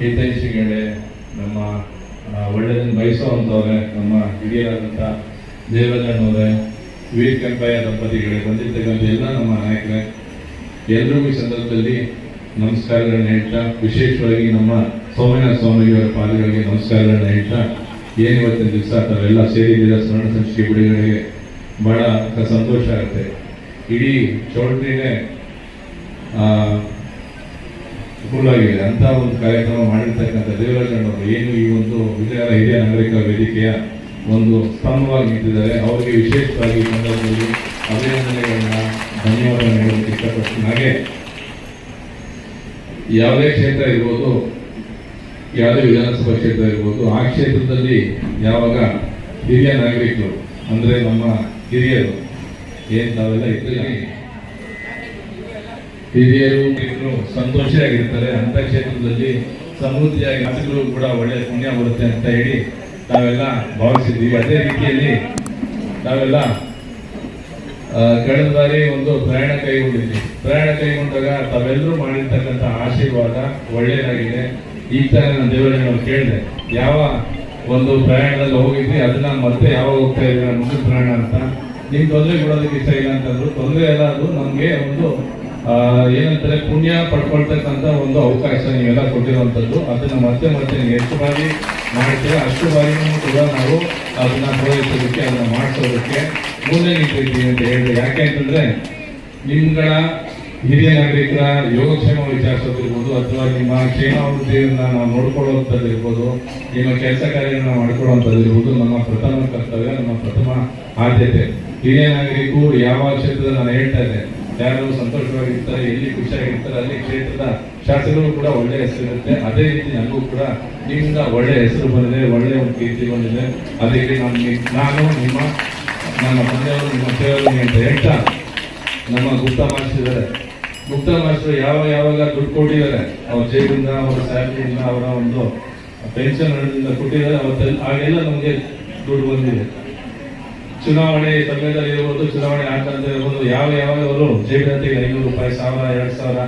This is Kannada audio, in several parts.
ಹಿತೈಷಿಗಳೇ ನಮ್ಮ ಒಳ್ಳೆಯದನ್ನು ಬಯಸುವಂಥವ್ರೆ, ನಮ್ಮ ಹಿರಿಯರಾದಂಥ ದೇವಣ್ಣನವರೇ ವೀರ್ ಕೆಂಪಯ್ಯ ದಂಪತಿಗಳೇ, ಬಂದಿರ್ತಕ್ಕಂಥ ಎಲ್ಲ ನಮ್ಮ ನಾಯಕರೇ ಎಲ್ಲರೂ ಈ ಸಂದರ್ಭದಲ್ಲಿ ನಮಸ್ಕಾರಗಳನ್ನ ಹೇಳ್ತಾ, ವಿಶೇಷವಾಗಿ ನಮ್ಮ ಸೋಮನಾಥ ಸ್ವಾಮಿಯವರ ಪಾದಗಳಿಗೆ ನಮಸ್ಕಾರಗಳನ್ನ ಹೇಳ್ತಾ, ಏನು ಇವತ್ತಿನ ದಿವಸ, ತಾವೆಲ್ಲ ಸೇರಿದ್ದೀರ ಸ್ಮರಣ ಸಂಚಿಕೆ ಬಿಡುಗಡೆಗೆ ಬಹಳ ಸಂತೋಷ ಆಗುತ್ತೆ. ಇಡೀ ಚೌಲ್ಟ್ರಿನೇ ಆಗಿದೆ ಅಂತ ಒಂದು ಕಾರ್ಯಕ್ರಮ ಮಾಡಿರ್ತಕ್ಕಂಥ ದೇವರಾಜಣ್ಣವರು ಏನು ಈ ಒಂದು ವಿಜಯನಗರ ಹಿರಿಯ ನಾಗರಿಕ ವೇದಿಕೆಯ ಒಂದು ಸ್ತಂಭವಾಗಿ ನಿಂತಿದ್ದಾರೆ, ಅವರಿಗೆ ವಿಶೇಷವಾಗಿ ಸಂದರ್ಭದಲ್ಲಿ ಅಭಿನಂದನೆಗಳನ್ನ ಧನ್ಯವಾದ ಹೇಳೋದಕ್ಕೆ ಇಷ್ಟಪಡ್ತೀನಿ. ಹಾಗೆ ಯಾವುದೇ ಕ್ಷೇತ್ರ ಇರ್ಬೋದು, ಯಾವುದೇ ವಿಧಾನಸಭಾ ಕ್ಷೇತ್ರ ಇರ್ಬೋದು, ಆ ಕ್ಷೇತ್ರದಲ್ಲಿ ಯಾವಾಗ ಹಿರಿಯ ನಾಗರಿಕರು, ಅಂದರೆ ನಮ್ಮ ಹಿರಿಯರು, ಏನು ತಾವೆಲ್ಲ ಇದ್ರಲ್ಲಿ ಹಿರಿಯರು ಇಬ್ಬರು ಸಂತೋಷಿಯಾಗಿರ್ತಾರೆ. ಅಂತ ಕ್ಷೇತ್ರದಲ್ಲಿ ಸಮೃದ್ಧಿಯಾಗಿ ಆಸೆಗಳು ಕೂಡ ಒಳ್ಳೆಯ ಪುಣ್ಯ ಬರುತ್ತೆ ಅಂತ ಹೇಳಿ ನಾವೆಲ್ಲ ಭಾವಿಸಿದ್ವಿ ಅದೇ ರೀತಿಯಲ್ಲಿ ನಾವೆಲ್ಲ ಕಳೆದ ಬಾರಿ ಒಂದು ಪ್ರಯಾಣ ಕೈಗೊಂಡಿದ್ವಿ ಪ್ರಯಾಣ ಕೈಗೊಂಡಾಗ ತಾವೆಲ್ಲರೂ ಮಾಡಿರ್ತಕ್ಕಂಥ ಆಶೀರ್ವಾದ ಒಳ್ಳೆಯದಾಗಿದೆ ಈ ತರ ನಾನು ನಾವು ಕೇಳಿದೆ, ಯಾವ ಒಂದು ಪ್ರಯಾಣದಲ್ಲಿ ಹೋಗಿದ್ವಿ, ಅದನ್ನ ಮತ್ತೆ ಯಾವಾಗ ಹೋಗ್ತಾ ಇದ್ದೀವಿ ನಾನು ಮುಂದಿನ ಪ್ರಯಾಣ ಅಂತ. ನಿಮ್ ತೊಂದರೆ ಕೊಡೋದಕ್ಕೆ ಇಷ್ಟ ಇಲ್ಲ ಅಂತಂದ್ರು, ತೊಂದರೆ ಎಲ್ಲ ಅದು, ನಮಗೆ ಒಂದು ಏನಂತಾರೆ, ಪುಣ್ಯ ಪಡ್ಕೊಳ್ತಕ್ಕಂಥ ಒಂದು ಅವಕಾಶ ನೀವೆಲ್ಲ ಕೊಟ್ಟಿರುವಂತದ್ದು ಅದನ್ನ ಮತ್ತೆ ಮತ್ತೆ ಎಷ್ಟು ಬಾರಿ ಮಾಡ್ತೀರ, ಅಷ್ಟು ಬಾರಿ ಕೂಡ ನಾವು ಅದನ್ನ ಪೂರೈಸೋದಕ್ಕೆ, ಅದನ್ನ ಮಾಡಿಸೋದಕ್ಕೆ ಮುಂದೆ ನಿಂತಿದ್ದೀವಿ ಅಂತ ಹೇಳಿದ್ರೆ ಯಾಕೆ ಅಂತಂದ್ರೆ, ನಿಮ್ಗಳ ಹಿರಿಯ ನಾಗರಿಕರ ಯೋಗಕ್ಷೇಮ ವಿಚಾರಿಸೋದಿರ್ಬೋದು, ಅಥವಾ ನಿಮ್ಮ ಕ್ಷೇಮಾಭಿವೃದ್ಧಿಯನ್ನ ನಾವು ನೋಡ್ಕೊಳ್ಳುವಂಥದ್ದಿರ್ಬೋದು ನಿಮ್ಮ ಕೆಲಸ ಕಾರ್ಯಗಳನ್ನ ಮಾಡ್ಕೊಳ್ಳುವಂಥದ್ದಿರ್ಬೋದು ನಮ್ಮ ಪ್ರಥಮ ಕರ್ತವ್ಯ, ನಮ್ಮ ಪ್ರಥಮ ಆದ್ಯತೆ. ಹಿರಿಯ ನಾಗರಿಕರು ಯಾವ ಕ್ಷೇತ್ರದ ನಾನು ಹೇಳ್ತಾ ಇದ್ದೆ ಯಾರು ಸಂತೋಷವಾಗಿರ್ತಾರೆ, ಎಲ್ಲಿ ಖುಷಿಯಾಗಿರ್ತಾರೆ ಅಲ್ಲಿ ಕ್ಷೇತ್ರದ ಶಾಸಕರು ಕೂಡ ಒಳ್ಳೆ ಹೆಸರಿರುತ್ತೆ ಅದೇ ರೀತಿ ನನಗೂ ಕೂಡ ನಿಮ್ಮಿಂದ ಒಳ್ಳೆ ಹೆಸರು ಬಂದಿದೆ, ಒಳ್ಳೆ ಒಂದು ಕೀರ್ತಿ ಬಂದಿದೆ. ಅದಕ್ಕೆ ನಮಗೆ ನಾನು ನಿಮ್ಮ, ನನ್ನ ಮನೆಯವರು ನಿಮ್ಮ ಸೇವರು ಅಂತ ಹೇಳ್ತಾ ನಮ್ಮ ಗುಪ್ತಾ ಮಾಡಿಸಿದ್ದಾರೆ. ಗುಪ್ತ ಮಾಸ್ಟರ್ ಯಾವ, ಯಾವಾಗ ದುಡ್ಡು ಕೊಟ್ಟಿದ್ದಾರೆ? ಅವ್ರ ಜೇಬಿಂದ, ಅವರ ಸ್ಯಾಲರಿಯಿಂದ, ಅವರ ಒಂದು ಪೆನ್ಷನ್ ಕೊಟ್ಟಿದ್ದಾರೆ. ಅವತ್ತೆಲ್ಲ ಆಗೆಲ್ಲ ನಮಗೆ ದುಡ್ಡು ಬಂದಿದೆ. ಚುನಾವಣೆ ಸಮಯದಲ್ಲಿ ಇರಬಹುದು ಚುನಾವಣೆ ಆಟದಲ್ಲಿ ಇರಬಹುದು ಯಾವ ಯಾವಾಗ ಅವರು ಜೇಬಿನಂತೆ ಐನೂರು ರೂಪಾಯಿ, ಸಾವಿರ, ಎರಡು ಸಾವಿರ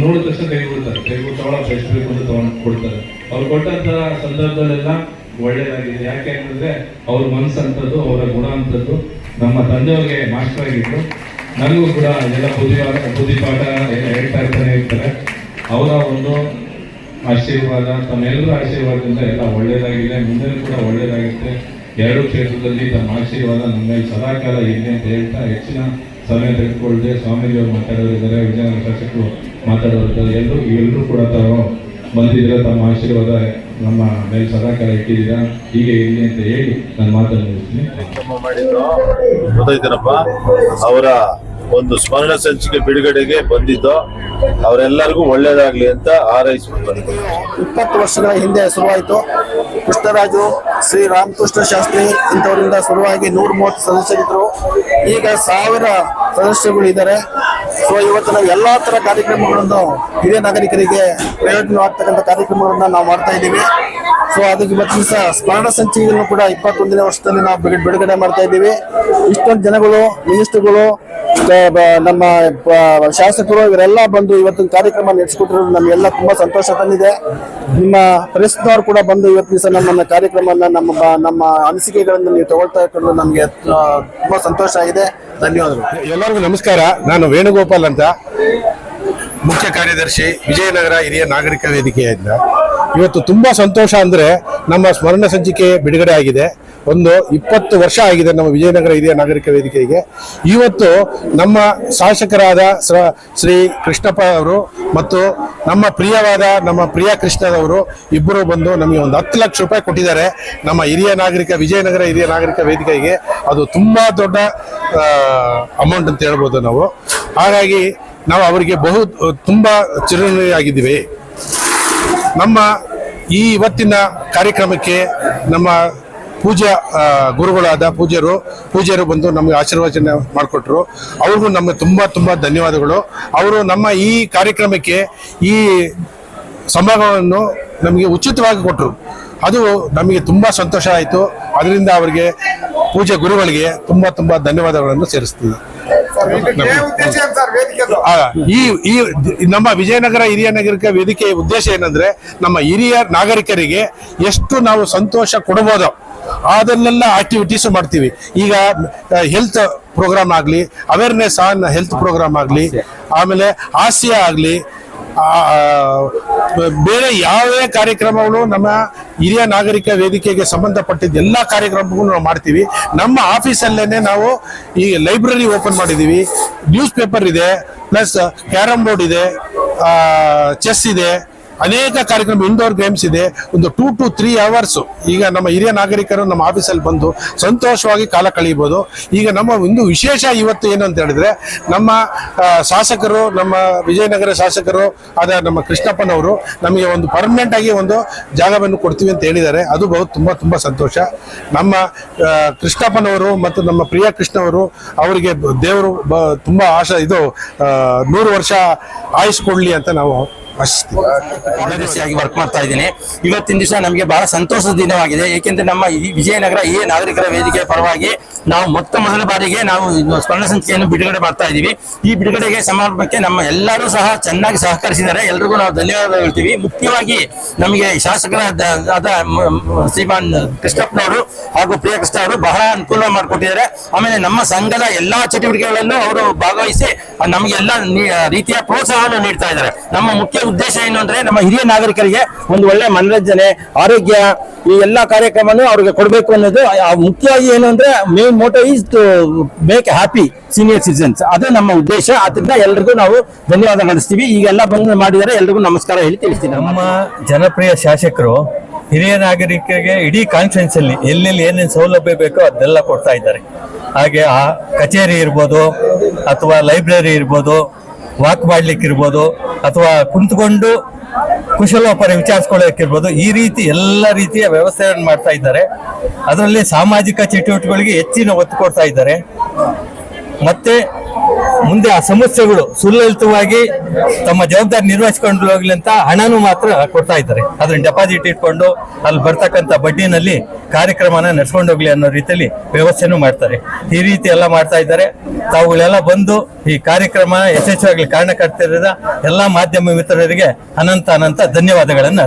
ನೋಡಿದ ತಕ್ಷಣ ಕೈ ಬಿಡ್ತಾರೆ. ಕೈ ಬಿಟ್ಟು ತಗೊಳಕ್ ಎಷ್ಟು ಬೇಕು ಅಂತ ತಗೊಂಡು ಕೊಡ್ತಾರೆ. ಅವ್ರು ಕೊಟ್ಟಂತ ಸಂದರ್ಭದಲ್ಲೆಲ್ಲ ಒಳ್ಳೆಯದಾಗಿದೆ ಯಾಕೆ ಅಂತಂದ್ರೆ ಅವ್ರ ಮನಸ್ಸಂಥದ್ದು, ಅವರ ಗುಣ ಅಂತದ್ದು ನಮ್ಮ ತಂದೆಯವ್ರಿಗೆ ಮಾಸ್ಟರ್ ಆಗಿತ್ತು ನನಗೂ ಕೂಡ ಎಲ್ಲ ಬುದ್ಧಿವಾದ, ಬುದ್ಧಿಪಾಠ ಎಲ್ಲ ಹೇಳ್ತಾ ಇರ್ತಾನೆ ಇರ್ತಾರೆ. ಅವರ ಒಂದು ಆಶೀರ್ವಾದ, ತಮ್ಮೆಲ್ಲರ ಆಶೀರ್ವಾದದಿಂದ ಎಲ್ಲ ಒಳ್ಳೆಯದಾಗಿದೆ ಮುಂದೆ ಕೂಡ ಒಳ್ಳೇದಾಗುತ್ತೆ. ಎರಡು ಕ್ಷೇತ್ರದಲ್ಲಿ ತಮ್ಮ ಆಶೀರ್ವಾದ ನಮ್ಮ ಮೇಲೆ ಸದಾಕಾಲ ಇದೆ ಅಂತ ಹೇಳ್ತಾ ಹೆಚ್ಚಿನ ಸಮಯ ತೆಗೆದುಕೊಳ್ಳದೆ ಸ್ವಾಮೀಜಿಯವರು ಮಾತಾಡೋರಿದ್ದಾರೆ ವಿಜಯನಗರ ಶಾಸಕರು ಮಾತಾಡೋರಿದ್ದಾರೆ ಎಲ್ಲರೂ ಎಲ್ಲರೂ ಕೂಡ ತಾವು ಬಂದಿದ್ದೀರಾ ತಮ್ಮ ಆಶೀರ್ವಾದ ನಮ್ಮ ಮೇಲೆ ಸದಾಕಾಲ ಇಟ್ಟಿದ್ದೀರಾ, ಹೀಗೆ ಇರಲಿ ಅಂತ ಹೇಳಿ ನಾನು ಮಾತನ್ನು ಅವರ ಒಂದು ಸ್ಮರಣ ಸಂಚಿಕೆ ಬಿಡುಗಡೆಗೆ ಬಂದಿದ್ದು ಅವರೆಲ್ಲರಿಗೂ ಒಳ್ಳೇದಾಗ್ಲಿ ಅಂತ ಹಾರೈಸ್ಬಿಟ್ಟು ಇಪ್ಪತ್ತು ವರ್ಷಗಳ ಹಿಂದೆ ಶುರುವಾಯಿತು. ಕೃಷ್ಣರಾಜು, ಶ್ರೀ ರಾಮಕೃಷ್ಣ ಶಾಸ್ತ್ರಿ ಇಂಥವರಿಂದ ಶುರುವಾಗಿ ನೂರ ಮೂವತ್ತು ಸದಸ್ಯರಿದ್ರು. ಈಗ ಸಾವಿರ ಸದಸ್ಯರುಗಳು ಇದ್ದಾರೆ ಸೊ ಇವತ್ತಿನ ನಾವು ಎಲ್ಲಾ ತರ ಕಾರ್ಯಕ್ರಮಗಳನ್ನು ಹಿರಿಯ ನಾಗರಿಕರಿಗೆ ಪ್ರಯೋಜನವಾಗ್ತಕ್ಕಂಥ ಕಾರ್ಯಕ್ರಮಗಳನ್ನ ನಾವು ಮಾಡ್ತಾ ಇದ್ದೀವಿ. ಸೊ ಅದಕ್ಕೆ ಇವತ್ತು ದಿವಸ ಸ್ಮರಣ ಸಂಚಿಕೆಯನ್ನು ಕೂಡ ಇಪ್ಪತ್ತೊಂದನೇ ವರ್ಷದಲ್ಲಿ ನಾವು ಬಿಡು- ಬಿಡುಗಡೆ ಮಾಡ್ತಾ ಇದ್ದೀವಿ. ಇಷ್ಟೊಂದು ಜನಗಳು, ಮಿನಿಸ್ಟರ್ಗಳು ನಮ್ಮ ಶಾಸಕರು, ಇವರೆಲ್ಲ ಬಂದು ಇವತ್ತಿನ ಕಾರ್ಯಕ್ರಮ ನಡೆಸಿಕೊಟ್ಟಿರೋದು ನಮಗೆಲ್ಲ ತುಂಬಾ ಸಂತೋಷ ತಂದಿದೆ. ನಿಮ್ಮ ಪ್ರೆಸ್ನವ್ರು ಕೂಡ ಬಂದು ಇವತ್ತಿನ ದಿವಸ ನಮ್ಮ ಕಾರ್ಯಕ್ರಮನ ನಮ್ಮ ನಮ್ಮ ಅನಿಸಿಕೆಗಳನ್ನು ನೀವು ತಗೊಳ್ತಾ ಇರೋದು ನಮಗೆ ತುಂಬಾ ಸಂತೋಷ ಆಗಿದೆ. ಧನ್ಯವಾದಗಳು. ಎಲ್ಲರಿಗೂ ನಮಸ್ಕಾರ. ನಾನು ವೇಣುಗೋಪಾಲ್ ಅಂತ. ಮುಖ್ಯ ಕಾರ್ಯದರ್ಶಿ, ವಿಜಯನಗರ ಹಿರಿಯ ನಾಗರಿಕ ವೇದಿಕೆಯಿಂದ. ಇವತ್ತು ತುಂಬ ಸಂತೋಷ ಅಂದರೆ ನಮ್ಮ ಸ್ಮರಣ ಸಂಚಿಕೆ ಬಿಡುಗಡೆ ಆಗಿದೆ. ಒಂದು ಇಪ್ಪತ್ತು ವರ್ಷ ಆಗಿದೆ ನಮ್ಮ ವಿಜಯನಗರ ಹಿರಿಯ ನಾಗರಿಕ ವೇದಿಕೆಗೆ. ಇವತ್ತು ನಮ್ಮ ಶಾಸಕರಾದ ಶ್ರ- ಕೃಷ್ಣಪ್ಪ ಅವರು ಮತ್ತು ನಮ್ಮ ಪ್ರಿಯವಾದ ನಮ್ಮ ಪ್ರಿಯ ಕೃಷ್ಣದವರು ಇಬ್ಬರು ಬಂದು ನಮಗೆ ಒಂದು ಹತ್ತು ಲಕ್ಷ ರೂಪಾಯಿ ಕೊಟ್ಟಿದ್ದಾರೆ. ನಮ್ಮ ಹಿರಿಯ ನಾಗರಿಕ, ವಿಜಯನಗರ ಹಿರಿಯ ನಾಗರಿಕ ವೇದಿಕೆಗೆ. ಅದು ತುಂಬ ದೊಡ್ಡ ಅಮೌಂಟ್ ಅಂತ ಹೇಳ್ಬೋದು ನಾವು. ಹಾಗಾಗಿ ನಾವು ಅವರಿಗೆ ಬಹು, ತುಂಬ ಚಿರಋಣಿಯಾಗಿದ್ದೀವಿ. ನಮ್ಮ ಈ ಇವತ್ತಿನ ಕಾರ್ಯಕ್ರಮಕ್ಕೆ ನಮ್ಮ ಪೂಜಾ ಗುರುಗಳಾದ ಪೂಜ್ಯರು ಪೂಜ್ಯರು ಬಂದು ನಮಗೆ ಆಶೀರ್ವಚನ ಮಾಡಿಕೊಟ್ರು. ಅವ್ರಿಗೂ ನಮಗೆ ತುಂಬ ತುಂಬ ಧನ್ಯವಾದಗಳು. ಅವರು ನಮ್ಮ ಈ ಕಾರ್ಯಕ್ರಮಕ್ಕೆ ಈ ಸಂಭವವನ್ನು ನಮಗೆ ಉಚಿತವಾಗಿ ಕೊಟ್ಟರು ಅದು ನಮಗೆ ತುಂಬ ಸಂತೋಷ ಆಯಿತು. ಅದರಿಂದ ಅವರಿಗೆ ಪೂಜೆ ಗುರುಗಳಿಗೆ ತುಂಬಾ ತುಂಬಾ ಧನ್ಯವಾದಗಳನ್ನು ಸೇರಿಸ್ತೀವಿ. ಈ ಈ ನಮ್ಮ ವಿಜಯನಗರ ಹಿರಿಯ ನಾಗರಿಕ ವೇದಿಕೆಯ ಉದ್ದೇಶ ಏನಂದ್ರೆ ನಮ್ಮ ಹಿರಿಯ ನಾಗರಿಕರಿಗೆ ಎಷ್ಟು ನಾವು ಸಂತೋಷ ಕೊಡಬಹುದು ಅದನ್ನೆಲ್ಲ ಆಕ್ಟಿವಿಟೀಸ್ ಮಾಡ್ತೀವಿ. ಈಗ ಹೆಲ್ತ್ ಪ್ರೋಗ್ರಾಮ್ ಆಗಲಿ ಅವೇರ್ನೆಸ್ ಆನ್ ಹೆಲ್ತ್ ಪ್ರೋಗ್ರಾಮ್ ಆಗಲಿ ಆಮೇಲೆ ಹಾಸ್ಯ ಆಗಲಿ ಬೇರೆ ಯಾವುದೇ ಕಾರ್ಯಕ್ರಮಗಳು ನಮ್ಮ ಹಿರಿಯ ನಾಗರಿಕ ವೇದಿಕೆಗೆ ಸಂಬಂಧಪಟ್ಟಿದ್ದ ಎಲ್ಲ ಕಾರ್ಯಕ್ರಮಗಳು ನಾವು ಮಾಡ್ತೀವಿ. ನಮ್ಮ ಆಫೀಸಲ್ಲೇನೆ ನಾವು ಈ ಲೈಬ್ರರಿ ಓಪನ್ ಮಾಡಿದ್ದೀವಿ. ನ್ಯೂಸ್ ಪೇಪರ್ ಇದೆ, ಪ್ಲಸ್ ಕ್ಯಾರಮ್ ಬೋರ್ಡ್ ಇದೆ ಚೆಸ್ ಇದೆ. ಅನೇಕ ಕಾರ್ಯಕ್ರಮ ಇಂಡೋರ್ ಗೇಮ್ಸ್ ಇದೆ. ಒಂದು ಟೂ ಟು ತ್ರೀ ಅವರ್ಸ್ ಈಗ ನಮ್ಮ ಹಿರಿಯ ನಾಗರಿಕರು ನಮ್ಮ ಆಫೀಸಲ್ಲಿ ಬಂದು ಸಂತೋಷವಾಗಿ ಕಾಲ ಕಳೆಯಬಹುದು. ಈಗ ನಮ್ಮ ಒಂದು ವಿಶೇಷ ಇವತ್ತು ಏನು ಅಂತ ಹೇಳಿದ್ರೆ, ನಮ್ಮ ಶಾಸಕರು, ನಮ್ಮ ವಿಜಯನಗರ ಶಾಸಕರು ಆದ ನಮ್ಮ ಕೃಷ್ಣಪ್ಪನವರು ನಮಗೆ ಒಂದು ಪರ್ಮನೆಂಟ್ ಆಗಿ ಒಂದು ಜಾಗವನ್ನು ಕೊಡ್ತೀವಿ ಅಂತ ಹೇಳಿದ್ದಾರೆ. ಅದು ಬಹು, ತುಂಬ ತುಂಬ ಸಂತೋಷ. ನಮ್ಮ ಕೃಷ್ಣಪ್ಪನವರು ಮತ್ತು ನಮ್ಮ ಪ್ರಿಯ ಕೃಷ್ಣವರು ಅವರಿಗೆ ದೇವರು ತುಂಬ ಆಶಾ, ಇದು ನೂರು ವರ್ಷ ಆಯುಷ್ ಕೊಡಲಿ ಅಂತ ನಾವು ಆಶಿಸ್ತೀವಿ ರೀತಿಯಾಗಿ ವರ್ಕ್ ಮಾಡ್ತಾ ಇದ್ದೀನಿ. ಇವತ್ತಿನ ದಿವಸ ನಮಗೆ ಬಹಳ ಸಂತೋಷದ ದಿನವಾಗಿದೆ. ಏಕೆಂದ್ರೆ ನಮ್ಮ ಈ ವಿಜಯನಗರ ಈ ನಾಗರಿಕರ ವೇದಿಕೆ ಪರವಾಗಿ ನಾವು ಮೊತ್ತ ಮೊದಲ ಬಾರಿಗೆ ನಾವು ಸ್ಮರಣ ಸಂಖ್ಯೆಯನ್ನು ಬಿಡುಗಡೆ ಮಾಡ್ತಾ ಇದ್ದೀವಿ. ಈ ಬಿಡುಗಡೆಗೆ ಸಮಾರಂಭಕ್ಕೆ ನಮ್ಮ ಎಲ್ಲರೂ ಸಹ ಚೆನ್ನಾಗಿ ಸಹಕರಿಸಿದ್ದಾರೆ. ಎಲ್ರಿಗೂ ನಾವು ಧನ್ಯವಾದ ಹೇಳ್ತೀವಿ. ಮುಖ್ಯವಾಗಿ ನಮಗೆ ಶಾಸಕರ ಆದ ಮ- ಮ- ಶ್ರೀಮಾನ್ ಕೃಷ್ಣಪ್ಪನವರು ಹಾಗೂ ಪ್ರಿಯ ಕೃಷ್ಣ ಅವರು ಬಹಳ ಅನುಕೂಲ ಮಾಡಿಕೊಟ್ಟಿದ್ದಾರೆ. ಆಮೇಲೆ ನಮ್ಮ ಸಂಘದ ಎಲ್ಲಾ ಚಟುವಟಿಕೆಗಳಲ್ಲೂ ಅವರು ಭಾಗವಹಿಸಿ ನಮಗೆಲ್ಲ ರೀತಿಯ ಪ್ರೋತ್ಸಾಹವನ್ನು ನೀಡ್ತಾ ಇದ್ದಾರೆ. ನಮ್ಮ ಮುಖ್ಯ ಉದ್ದೇಶ ಏನು ಅಂದ್ರೆ ನಮ್ಮ ಹಿರಿಯ ನಾಗರಿಕರಿಗೆ ಒಂದು ಒಳ್ಳೆ ಮನರಂಜನೆ, ಆರೋಗ್ಯ, ಈ ಎಲ್ಲಾ ಕಾರ್ಯಕ್ರಮನು ಅವ್ರಿಗೆ ಕೊಡಬೇಕು ಅನ್ನೋದು ಮುಖ್ಯವಾಗಿ ಏನು ಅಂದ್ರೆ main motto is to make happy senior citizens ಅದು ನಮ್ಮ ಉದ್ದೇಶ. ಆದ್ರಿಂದ ಎಲ್ರಿಗೂ ನಾವು ಧನ್ಯವಾದ ನಡೆಸ್ತೀವಿ ಈಗೆಲ್ಲ ಬಂದು ಮಾಡಿದರೆ ಎಲ್ರಿಗೂ ನಮಸ್ಕಾರ ಹೇಳಿ ತಿಳಿಸ್ತೀನಿ. ನಮ್ಮ ಜನಪ್ರಿಯ ಶಾಸಕರು ಹಿರಿಯ ನಾಗರಿಕರಿಗೆ ಇಡೀ ಕಾನ್ಫರೆನ್ಸ್ ಅಲ್ಲಿ ಎಲ್ಲೆಲ್ಲಿ ಏನೇನು ಸೌಲಭ್ಯ ಬೇಕೋ ಅದೆಲ್ಲ ಕೊಡ್ತಾ ಇದ್ದಾರೆ. ಹಾಗೆ ಆ ಕಚೇರಿ ಇರ್ಬೋದು ಅಥವಾ ಲೈಬ್ರರಿ ಇರ್ಬೋದು ವಾಕ್ ಮಾಡ್ಲಿಕ್ಕೆ ಇರ್ಬೋದು ಅಥವಾ ಕುಂತ್ಕೊಂಡು ಕುಶಲೋಪರಿ ವಿಚಾರಿಸ್ಕೊಳ್ಳೋಕ್ಕಿರ್ಬೋದು, ಈ ರೀತಿ ಎಲ್ಲ ರೀತಿಯ ವ್ಯವಸ್ಥೆಯನ್ನು ಮಾಡ್ತಾ ಇದ್ದಾರೆ. ಅದರಲ್ಲಿ ಸಾಮಾಜಿಕ ಚಟುವಟಿಕೆಗಳಿಗೆ ಹೆಚ್ಚಿನ ಒತ್ತು ಕೊಡ್ತಾ ಇದ್ದಾರೆ. ಮತ್ತೆ ಮುಂದೆ ಆ ಸಮಸ್ಯೆಗಳು ಸುಲಲಿತವಾಗಿ ತಮ್ಮ ಜವಾಬ್ದಾರಿ ನಿರ್ವಹಿಸಿಕೊಂಡು ಹೋಗ್ಲಿ ಅಂತ ಹಣನೂ ಮಾತ್ರ ಕೊಡ್ತಾ ಇದ್ದಾರೆ. ಅದನ್ನ ಡೆಪಾಸಿಟ್ ಇಟ್ಕೊಂಡು ಅಲ್ಲಿ ಬರ್ತಕ್ಕಂಥ ಬಡ್ಡಿನಲ್ಲಿ ಕಾರ್ಯಕ್ರಮನ ನಡ್ಸ್ಕೊಂಡು ಹೋಗ್ಲಿ ಅನ್ನೋ ರೀತಿಯಲ್ಲಿ ವ್ಯವಸ್ಥೆನೂ ಮಾಡ್ತಾರೆ. ಈ ರೀತಿ ಎಲ್ಲ ಮಾಡ್ತಾ ಇದ್ದಾರೆ. ತಾವುಗಳೆಲ್ಲ ಬಂದು ಈ ಕಾರ್ಯಕ್ರಮ ಯಶಸ್ವಿಯಾಗಲಿ ಕಾರಣಕರ್ತರಿದ ಎಲ್ಲಾ ಮಾಧ್ಯಮ ಮಿತ್ರರಿಗೆ ಅನಂತ ಅನಂತ ಧನ್ಯವಾದಗಳನ್ನ